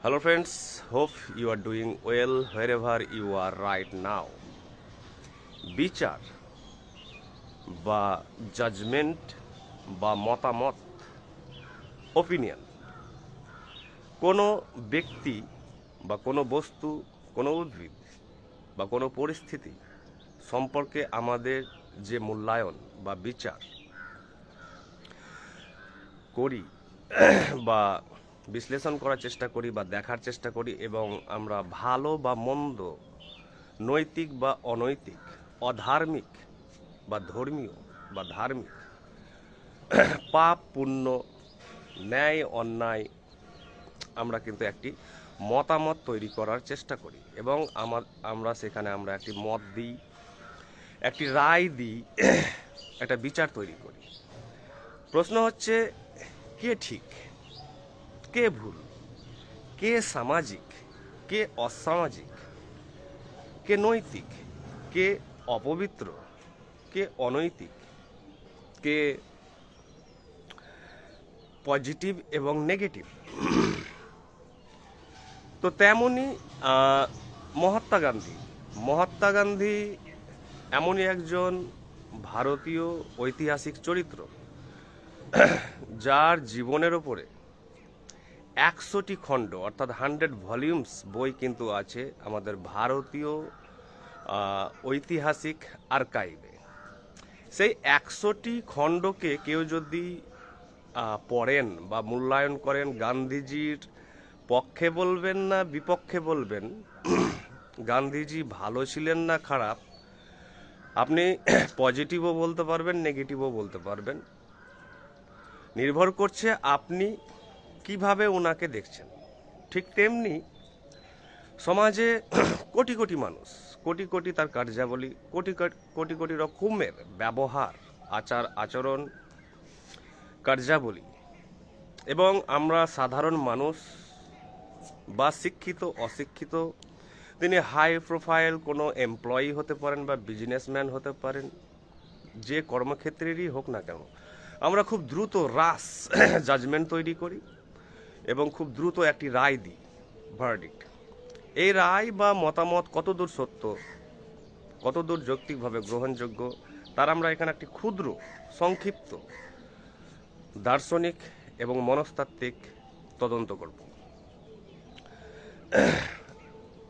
Hello, friends. Hope you are doing well wherever you are right now বিচার বা judgement বা মতামত opinion কোনো ব্যক্তি বা কোনো বস্তু কোনো উদ্ভিদ বা কোনো পরিস্থিতি সম্পর্কে আমাদের যে মূল্যায়ন বা বিচার করি বা বিশ্লেষণ করার চেষ্টা করি বা দেখার চেষ্টা করি এবং আমরা ভালো বা মন্দ, নৈতিক বা অনৈতিক, অধার্মিক বা ধর্মীয় বা ধার্মিক, পাপ, পুণ্য, ন্যায়, অন্যায় আমরা কিন্তু একটি মতামত তৈরি করার চেষ্টা করি এবং আমার, আমরা সেখানে আমরা একটি মত দিই, একটি রায় দিই, একটা বিচার তৈরি করি। প্রশ্ন হচ্ছে, কে ঠিক? কে ভুল? কে সামাজিক? কে অসামাজিক? কে নৈতিক? কে অপবিত্র? কে অনৈতিক? কে পজিটিভ এবং নেগেটিভ? তো তেমনই মহাত্মা গান্ধী। মহাত্মা গান্ধী এমনই একজন ভারতীয় ঐতিহাসিক চরিত্র, যার জীবনের ওপরে একশোটি খণ্ড, অর্থাৎ হান্ড্রেড ভলিউমস বই কিন্তু আছে আমাদের ভারতীয় ঐতিহাসিক আর্কাইভে। সেই একশোটি খণ্ডকে কেউ যদি পড়েন বা মূল্যায়ন করেন, গান্ধীজির পক্ষে বলবেন না বিপক্ষে বলবেন, গান্ধীজি ভালো ছিলেন না খারাপ, আপনি পজিটিভও বলতে পারবেন, নেগেটিভও বলতে পারবেন। নির্ভর করছে আপনি কীভাবে ওনাকে দেখছেন? ঠিক তেমনি সমাজে কোটি কোটি মানুষ, কোটি কোটি তার কার্যাবলী, কোটি কোটি- কোটি রকমের ব্যবহার, আচার, আচরণ, কার্যাবলী। এবং আমরা সাধারণ মানুষ বা শিক্ষিত, অশিক্ষিত, তিনি হাই প্রোফাইল কোনো এমপ্লয়ি হতে পারেন বা বিজনেসম্যান হতে পারেন, যে কর্মক্ষেত্রেরই হোক না কেন, আমরা খুব দ্রুত রাস জাজমেন্ট তৈরি করি। এবং খুব দ্রুত একটি রায় দিই ভার্ডিক্ট এই রায় বা মতামত কতদূর সত্য, কতদূর যৌক্তিকভাবে গ্রহণযোগ্য, তার আমরা এখানে একটি ক্ষুদ্র, সংক্ষিপ্ত, দার্শনিক এবং মনস্তাত্ত্বিক তদন্ত করব।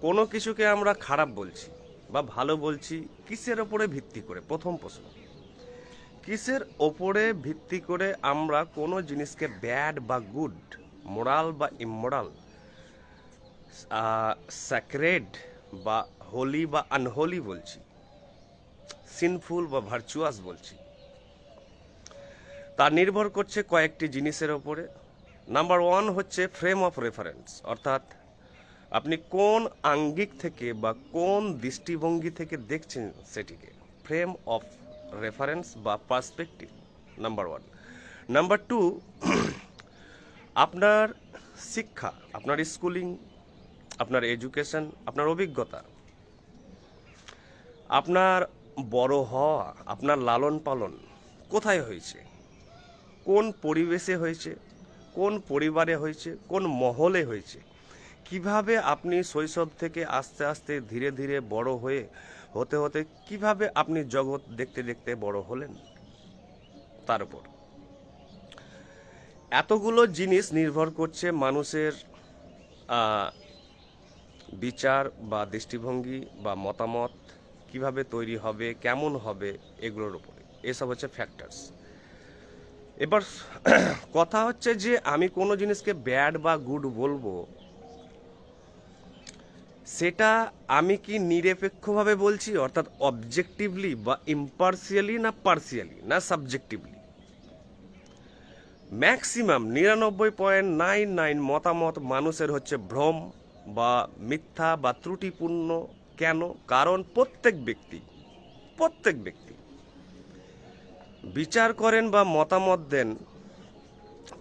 কোনো কিছুকে আমরা খারাপ বলছি বা ভালো বলছি কিসের ওপরে ভিত্তি করে? প্রথম প্রশ্ন। কিসের ওপরে ভিত্তি করে আমরা কোনো জিনিসকে ব্যাড বা গুড মোরাল বা ইমোরাল স্যাক্রেড বা হোলি বা আনহোলি বলছি সিনফুল বা ভার্চুয়াস বলছি তা নির্ভর করছে কয়েকটি জিনিসের ওপরে। নাম্বার ওয়ান হচ্ছে ফ্রেম অফ রেফারেন্স অর্থাৎ আপনি কোন আঙ্গিক থেকে বা কোন দৃষ্টিভঙ্গি থেকে দেখছেন সেটিকে। ফ্রেম অফ রেফারেন্স বা perspective number one number two আপনার শিক্ষা, আপনার স্কুলিং, আপনার এডুকেশন, আপনার অভিজ্ঞতা, আপনার বড় হওয়া, আপনার লালন পালন কোথায় হয়েছে? কোন পরিবেশে হয়েছে? কোন পরিবারে হয়েছে? কোন মহলে হয়েছে? কীভাবে আপনি শৈশব থেকে আস্তে আস্তে ধীরে ধীরে বড় হয়ে, হতে হতে কীভাবে আপনি জগৎ দেখতে দেখতে বড় হলেন? তার উপর। এতগুলো জিনিস নির্ভর করছে মানুষের বিচার বা দৃষ্টিভঙ্গি বা মতামত, কীভাবে তৈরি হবে, কেমন হবে, এগুলোর উপরে। এসব হচ্ছে ফ্যাক্টরস এবার, কথা হচ্ছে যে আমি কোনো জিনিসকে ব্যাড বা গুড বলব, সেটা আমি কি নিরপেক্ষভাবে বলছি? অর্থাৎ অবজেক্টিভলি বা ইম্পার্সিয়ালি না পার্সিয়ালি না সাবজেক্টিভলি ম্যাক্সিমাম নিরানব্বই পয়েন্ট নাইন নাইন মতামত মানুষের হচ্ছে ভ্রম বা মিথ্যা বা ত্রুটিপূর্ণ কেন? কারণ প্রত্যেক ব্যক্তি প্রত্যেক ব্যক্তি বিচার করেন বা মতামত দেন,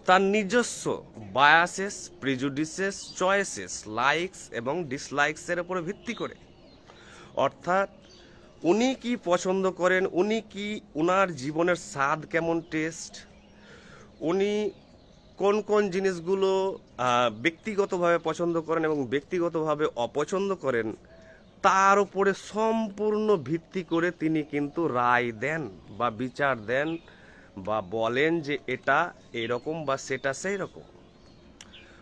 তার নিজস্ব বায়াসেস প্রিজুডিসেস চয়েসেস লাইকস এবং ডিসলাইকসের উপরে ভিত্তি করে। অর্থাৎ উনি কি পছন্দ করেন, উনি কি উনার জীবনের স্বাদ কেমন টেস্ট উনি কোন কোন জিনিসগুলো ব্যক্তিগতভাবে পছন্দ করেন এবং ব্যক্তিগতভাবে অপছন্দ করেন, তার উপরে সম্পূর্ণ ভিত্তি করে তিনি কিন্তু রায় দেন বা বিচার দেন বা বলেন যে এটা এরকম বা সেটা সেই রকম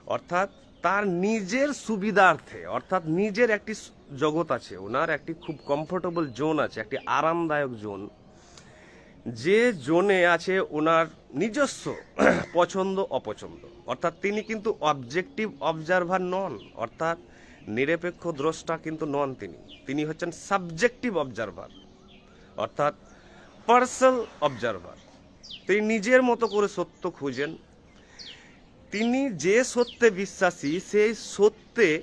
অর্থাৎ তার নিজের সুবিধার্থে, অর্থাৎ নিজের একটি জগৎ আছে, ওনার একটি খুব কমফোর্টেবল জোন আছে, একটি আরামদায়ক জোন যে জোনে আছে ওনার নিজস্ব পছন্দ, অপছন্দ। অর্থাৎ তিনি কিন্তু অবজেক্টিভ অবজারভার নন। অর্থাৎ নিরপেক্ষ দ্রষ্টা কিন্তু নন তিনি। তিনি হচ্ছেন সাবজেক্টিভ অবজারভার অর্থাৎ পার্সেল অবজারভার তিনি নিজের মতো করে সত্য খুঁজেন। তিনি যে সত্যে বিশ্বাসী, সেই সত্যে,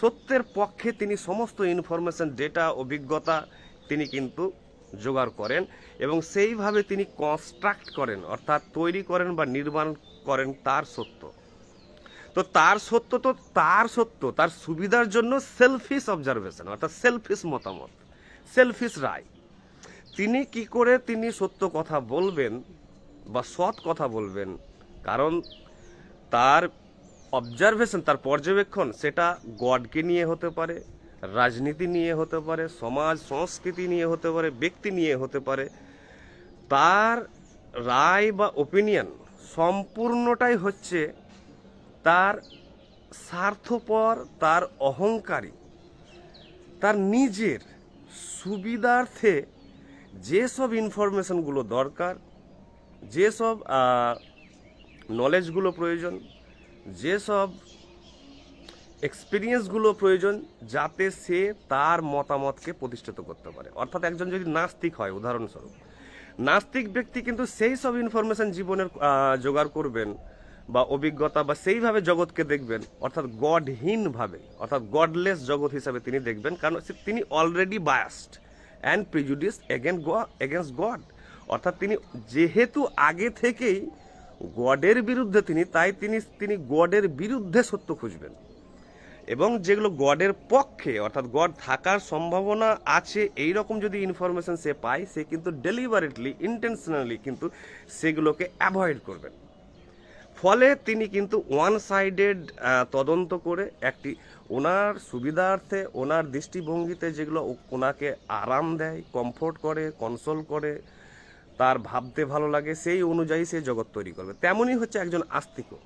সত্যের পক্ষে তিনি সমস্ত ইনফরমেশন ডেটা অভিজ্ঞতা তিনি কিন্তু জোগাড় করেন এবং সেইভাবে তিনি কনস্ট্রাক্ট করেন, অর্থাৎ তৈরি করেন বা নির্মাণ করেন তার সত্য। তো তার সত্য তো তার সত্য, তার সুবিধার জন্য সেলফিশ অবজারভেশন অর্থাৎ সেলফিশ মতামত সেলফিশ রায়। তিনি কি করে তিনি সত্য কথা বলবেন বা সৎ কথা বলবেন? কারণ তার অবজারভেশন তার পর্যবেক্ষণ, সেটা গডকে নিয়ে হতে পারে রাজনীতি নিয়ে হতে পারে, সমাজ, সংস্কৃতি নিয়ে হতে পারে, ব্যক্তি নিয়ে হতে পারে, তার রায় বা ওপিনিয়ন সম্পূর্ণটাই হচ্ছে তার স্বার্থপর, তার অহংকারী, তার নিজের সুবিধার্থে যেসব ইনফরমেশনগুলো দরকার, যেসব নলেজগুলো প্রয়োজন, যেসব এক্সপিরিয়েন্সগুলো প্রয়োজন যাতে সে তার মতামতকে প্রতিষ্ঠিত করতে পারে। অর্থাৎ একজন যদি নাস্তিক হয়, উদাহরণস্বরূপ। নাস্তিক ব্যক্তি কিন্তু সেই সব ইনফরমেশন জীবনের জোগাড় করবেন বা অভিজ্ঞতা বা সেইভাবে জগৎকে দেখবেন, অর্থাৎ গডহীনভাবে, অর্থাৎ গডলেস জগৎ হিসাবে তিনি দেখবেন, কারণ তিনি already biased and prejudice again against God অর্থাৎ তিনি যেহেতু আগে থেকেই গডের বিরুদ্ধে তিনি, তাই তিনি তিনি গডের বিরুদ্ধে সত্য খুঁজবেন। এবং যেগুলো গডের পক্ষে, অর্থাৎ গড থাকার সম্ভাবনা আছে এই রকম যদি ইনফরমেশন সে পায়, সে কিন্তু ডেলিভারেটলি ইন্টেনশনালি কিন্তু সেগুলোকে অ্যাভয়েড করবেন ফলে তিনি কিন্তু ওয়ান সাইডেড তদন্ত করে একটি ওনার সুবিধার্থে, ওনার দৃষ্টিভঙ্গিতে যেগুলো ওনাকে আরাম দেয় কমফোর্ট করে কনসোল করে, তার ভাবতে ভালো লাগে, সেই অনুযায়ী সে জগৎ তৈরি করবে। তেমনই হচ্ছে একজন আস্তিকও।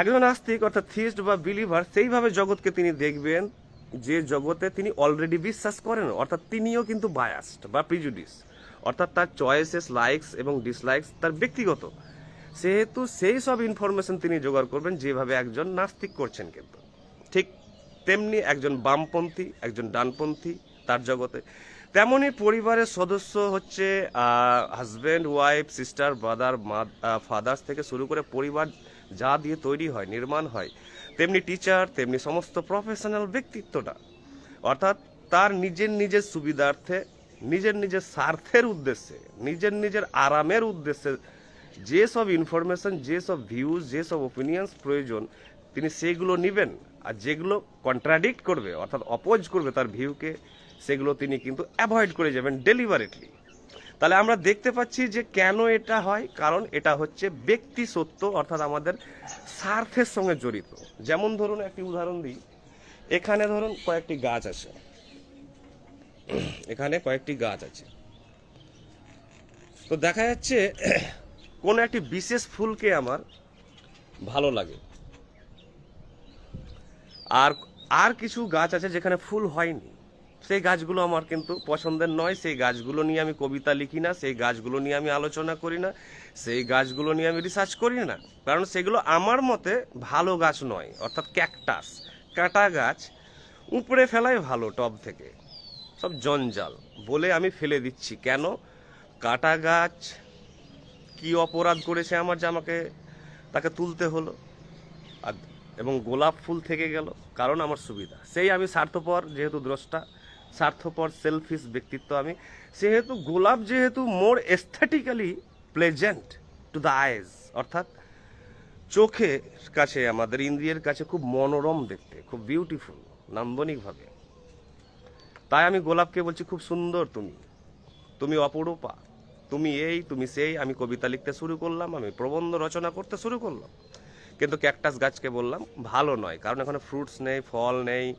একজন আস্তিক অর্থাৎ থিস্ট বা বিলিভার সেইভাবে জগৎকে তিনি দেখবেন যে জগতে তিনি অলরেডি বিশ্বাস করেন, অর্থাৎ তিনিও কিন্তু বায়াসড বা প্রিজুডিস অর্থাৎ তার চয়েসেস লাইকস এবং ডিসলাইকস তার ব্যক্তিগত। সেহেতু সেই সব ইনফরমেশন তিনি জোগাড় করবেন যেভাবে একজন নাস্তিক করছেন কিন্তু। ঠিক তেমনি একজন বামপন্থী, একজন ডানপন্থী তার জগতে। তেমনি পরিবারের সদস্য হচ্ছে husband wife sister brother fathers থেকে শুরু করে পরিবার যা দিয়ে তৈরি হয়, নির্মাণ হয়, তেমনি টিচার তেমনি সমস্ত প্রফেশনাল ব্যক্তিত্বটা। অর্থাৎ তার নিজের নিজের সুবিধার্থে, নিজের নিজের স্বার্থের উদ্দেশ্যে, নিজের নিজের আরামের উদ্দেশ্যে যেসব ইনফরমেশন যেসব ভিউজ যেসব ওপিনিয়ন্স প্রয়োজন, তিনি সেগুলো নেবেন। আর যেগুলো কন্ট্রাডিক্ট করবে, অর্থাৎ অপোজ করবে তার ভিউকে সেগুলো তিনি কিন্তু অ্যাভয়েড করে যাবেন ডেলিভারেটলি তাহলে আমরা দেখতে পাচ্ছি যে কেন এটা হয়, কারণ এটা হচ্ছে ব্যক্তি সত্য, অর্থাৎ আমাদের স্বার্থের সঙ্গে জড়িত। যেমন ধরুন একটি উদাহরণ দিই। এখানে ধরুন কয়েকটি গাছ আছে। এখানে কয়েকটি গাছ আছে। তো দেখা যাচ্ছে কোন একটি বিশেষ ফুলকে আমার ভালো লাগে। আর আর কিছু গাছ আছে যেখানে ফুল হয়নি। সেই গাছগুলো আমার কিন্তু পছন্দের নয়, সেই গাছগুলো নিয়ে আমি কবিতা লিখি না, সেই গাছগুলো নিয়ে আমি আলোচনা করি না, সেই গাছগুলো নিয়ে আমি রিসার্চ করি না। কারণ সেগুলো আমার মতে ভালো গাছ নয়, অর্থাৎ ক্যাকটাস কাটা গাছ উপরে ফেলাই ভালো টব থেকে, সব জঞ্জাল, বলে আমি ফেলে দিচ্ছি। কেন? কাটা গাছ কি অপরাধ করেছে আমার যে আমাকে তাকে তুলতে হলো, আর এবং গোলাপ ফুল থেকে গেল, কারণ আমার সুবিধা। সেই আমি স্বার্থপর, যেহেতু দ্রষ্টা স্বার্থপর সেলফিস ব্যক্তিত্ব আমি। সেহেতু গোলাপ যেহেতু more aesthetically pleasant to the eyes অর্থাৎ চোখের কাছে, আমাদের ইন্দ্রিয়ের কাছে খুব মনোরম দেখতে, খুব বিউটিফুল নান্দনিকভাবে। তাই আমি গোলাপকে বলছি, খুব সুন্দর তুমি। তুমি অপরূপা। তুমি এই, তুমি সেই। আমি কবিতা লিখতে শুরু করলাম, আমি প্রবন্ধ রচনা করতে শুরু করলাম। কিন্তু ক্যাকটাস গাছকে বললাম, ভালো নয়। কারণ এখানে ফ্রুটস নেই, ফল নেই।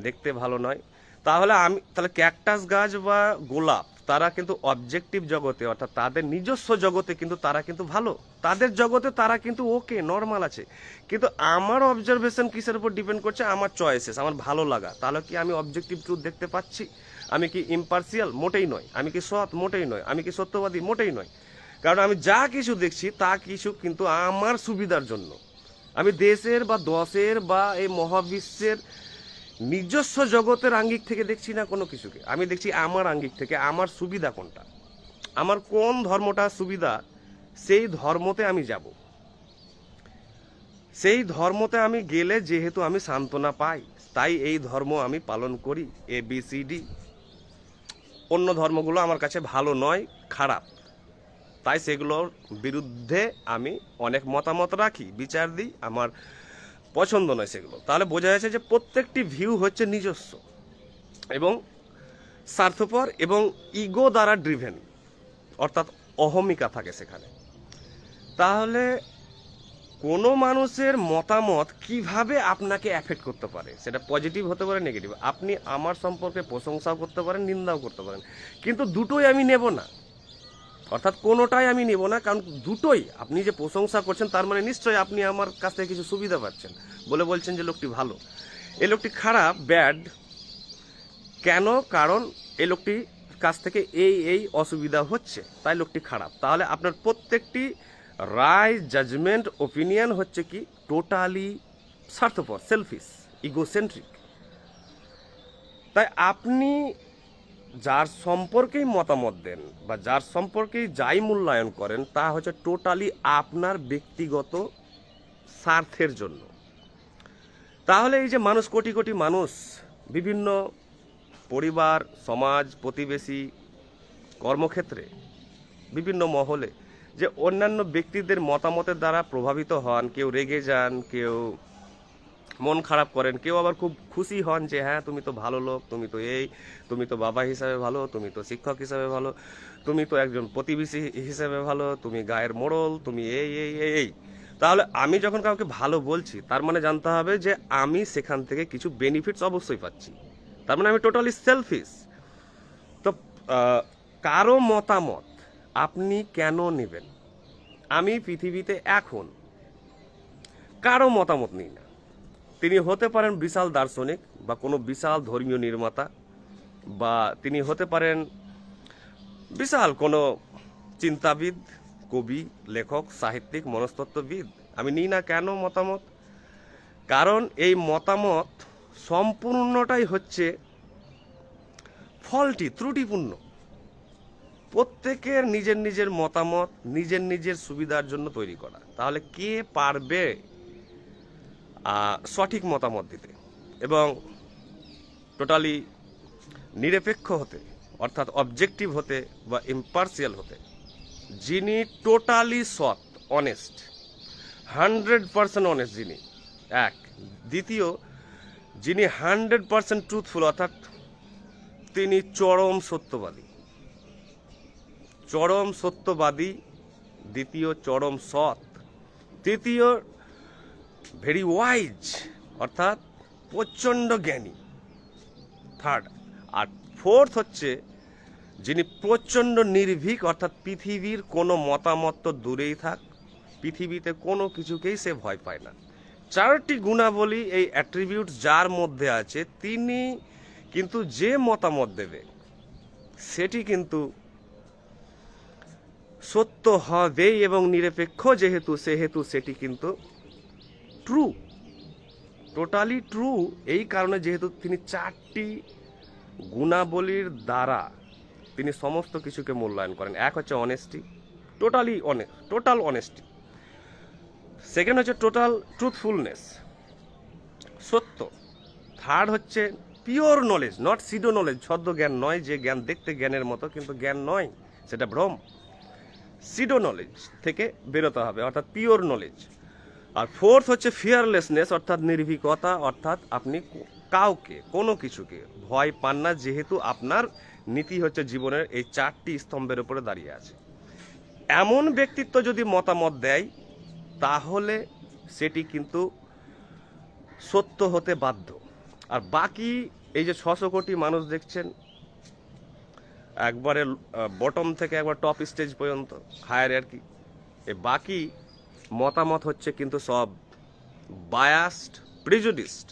দেখতে ভালো নয়। তাহলে আমি, তাহলে ক্যাকটাস গাছ বা গোলাপ, তারা কিন্তু অবজেক্টিভ জগতে, অর্থাৎ তাদের নিজস্ব জগতে কিন্তু তারা কিন্তু ভালো। তাদের জগতে তারা কিন্তু ওকে নর্মাল আছে। কিন্তু আমার অবজারভেশন কিসের উপর ডিপেন্ড করছে? আমার চয়েসেস আমার ভালো লাগা। তাহলে কি আমি অবজেক্টিভ ট্রুথ দেখতে পাচ্ছি? আমি কি ইম্পার্সিয়াল মোটেই নয়। আমি কি সৎ? মোটেই নয়। আমি কি সত্যবাদী? মোটেই নয়। কারণ আমি যা কিছু দেখছি, তা কিছু কিন্তু আমার সুবিধার জন্য। আমি দেশের বা দশের বা এই মহাবিশ্বের নিজস্ব জগতের আঙ্গিক থেকে দেখছি না কোনো কিছুকে? আমি দেখছি আমার আঙ্গিক থেকে আমার সুবিধা কোনটা? আমার কোন ধর্মটা সুবিধা? সেই ধর্মতে আমি যাব। সেই ধর্মতে আমি গেলে যেহেতু আমি সান্ত্বনা পাই, তাই এই ধর্ম আমি পালন করি এ বি সি ডি অন্য ধর্মগুলো আমার কাছে ভালো নয়, খারাপ। তাই সেগুলোর বিরুদ্ধে আমি অনেক মতামত রাখি, বিচার দিই, আমার পছন্দ নয় সেগুলো। তাহলে বোঝা যাচ্ছে যে প্রত্যেকটি ভিউ হচ্ছে নিজস্ব এবং স্বার্থপর এবং ইগো দ্বারা ড্রিভেন অর্থাৎ অহমিকা থাকে সেখানে। তাহলে কোনো মানুষের মতামত কীভাবে আপনাকে অ্যাফেক্ট করতে পারে? সেটা পজিটিভ হতে পারে নেগেটিভ আপনি আমার সম্পর্কে প্রশংসাও করতে পারেন, নিন্দাও করতে পারেন। কিন্তু দুটোই আমি নেব না। অর্থাৎ কোনোটাই আমি নেব না, কারণ দুটোই আপনি যে প্রশংসা করছেন, তার মানে নিশ্চয়ই আপনি আমার কাছ থেকে কিছু সুবিধা পাচ্ছেন বলে বলছেন যে লোকটি ভালো। এই লোকটি খারাপ, ব্যাড, কেন? কারণ এই লোকটি কাছ থেকে এই এই অসুবিধা হচ্ছে, তাই লোকটি খারাপ। তাহলে আপনার প্রত্যেকটি রায় জাজমেন্ট ওপিনিয়ন হচ্ছে কি? টোটালি স্বার্থপর সেলফিস ইগোসেন্ট্রিক তাই আপনি যার সম্পর্কেই মতামত দেন বা যার সম্পর্কেই যাই মূল্যায়ন করেন, তা হচ্ছে টোটালি আপনার ব্যক্তিগত স্বার্থের জন্য। তাহলে এই যে মানুষ, কোটি কোটি মানুষ, বিভিন্ন পরিবার, সমাজ, প্রতিবেশী, কর্মক্ষেত্রে, বিভিন্ন মহলে, যে অন্যান্য ব্যক্তিদের মতামতের দ্বারা প্রভাবিত হন, কেউ রেগে যান, কেউ মন খারাপ করেন, কেউ আবার খুব খুশি হন যে হ্যাঁ তুমি তো ভালো লোক, তুমি তো এই, তুমি তো বাবা হিসাবে ভালো, তুমি তো শিক্ষক হিসাবে ভালো, তুমি তো একজন প্রতিবেশী হিসেবে ভালো, তুমি গায়ের মোড়ল, তুমি এই এই এই এই। তাহলে আমি যখন কাউকে ভালো বলছি, তার মানে জানতে হবে যে, আমি সেখান থেকে কিছু বেনিফিটস অবশ্যই পাচ্ছি। তার মানে আমি টোটালি সেলফিশ তো কারও মতামত আপনি কেন নেবেন? আমি পৃথিবীতে এখন কারও মতামত নিই না। তিনি হতে পারেন বিশাল দার্শনিক বা কোনো বিশাল ধর্মীয় নির্মাতা বা তিনি হতে পারেন বিশাল কোনো চিন্তাবিদ, কবি, লেখক, সাহিত্যিক, মনস্তত্ত্ববিদ। আমি নিই না কেন মতামত? কারণ এই মতামত সম্পূর্ণটাই হচ্ছে ফলটি, ত্রুটিপূর্ণ। প্রত্যেকের নিজের নিজের মতামত, নিজের নিজের সুবিধার জন্য তৈরি করা। তাহলে কে পারবে সঠিক মতামত দিতে এবং টোটালি নিরপেক্ষ হতে, অর্থাৎ অবজেক্টিভ হতে বা ইম্পার্সিয়াল হতে, যিনি টোটালি সৎ অনেস্ট হান্ড্রেড পার্সেন্ট অনেস্ট যিনি, এক। দ্বিতীয়, যিনি হান্ড্রেড পার্সেন্ট ট্রুথফুল অর্থাৎ তিনি চরম সত্যবাদী। চরম সত্যবাদী, দ্বিতীয় চরম সৎ, তৃতীয় ভেরি ওয়াইজ অর্থাৎ প্রচণ্ড জ্ঞানী। থার্ড আর ফোর্থ হচ্ছে যিনি প্রচণ্ড নির্ভীক, অর্থাৎ পৃথিবীর কোনো মতামত তো দূরেই থাক, পৃথিবীতে কোনো কিছুকেই সে ভয় পায় না। চারটি গুণাবলী এই অ্যাট্রিবিউট যার মধ্যে আছে, তিনি কিন্তু যে মতামত দেবে, সেটি কিন্তু সত্য হবেই এবং নিরপেক্ষ, যেহেতু, সেহেতু সেটি কিন্তু ট্রু টোটালি ট্রু এই কারণে যেহেতু তিনি চারটি গুণাবলীর দ্বারা তিনি সমস্ত কিছুকে মূল্যায়ন করেন। এক হচ্ছে অনেস্টি টোটালি অনে টোটাল অনেস্টি সেকেন্ড হচ্ছে টোটাল ট্রুথফুলনেস সত্য। থার্ড হচ্ছে pure knowledge not pseudo knowledge ছদ্ম জ্ঞান নয়, যে জ্ঞান দেখতে জ্ঞানের মতো, কিন্তু জ্ঞান নয়, সেটা ভ্রম। সিডো নলেজ থেকে বেরোতে হবে, অর্থাৎ পিওর নলেজ আর ফোর্থ হচ্ছে ফিয়ারলেসনেস অর্থাৎ নির্ভীকতা, অর্থাৎ আপনি কাউকে, কোনো কিছুকে ভয় পান না, যেহেতু আপনার নীতি হচ্ছে জীবনের এই চারটি স্তম্ভের উপরে দাঁড়িয়ে আছে। এমন ব্যক্তিত্ব যদি মতামত দেয়, তাহলে সেটি কিন্তু সত্য হতে বাধ্য। আর বাকি এই যে ছশো কোটি মানুষ দেখছেন, একবারে বটম থেকে একবার টপ স্টেজ পর্যন্ত হায়ার আর কি, এ বাকি মতামত হচ্ছে কিন্তু সব বায়াসড প্রিজুডিসড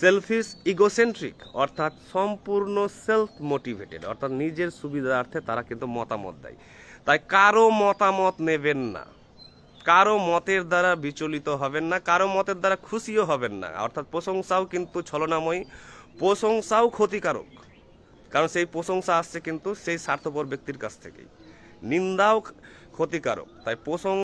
সেলফিস ইগোসেন্ট্রিক অর্থাৎ সম্পূর্ণ সেলফ মোটিভেটেড অর্থাৎ নিজের সুবিধার্থে তারা কিন্তু মতামত দেয়। তাই কারও মতামত নেবেন না। কারও মতের দ্বারা বিচলিত হবেন না, কারও মতের দ্বারা খুশিও হবেন না। অর্থাৎ প্রশংসাও কিন্তু ছলনাময়ী, প্রশংসাও ক্ষতিকারক। কারণ সেই প্রশংসা আসছে কিন্তু সেই স্বার্থপর ব্যক্তির কাছ থেকেই। নিন্দাও ক্ষতিকারক। তাই প্রশংসা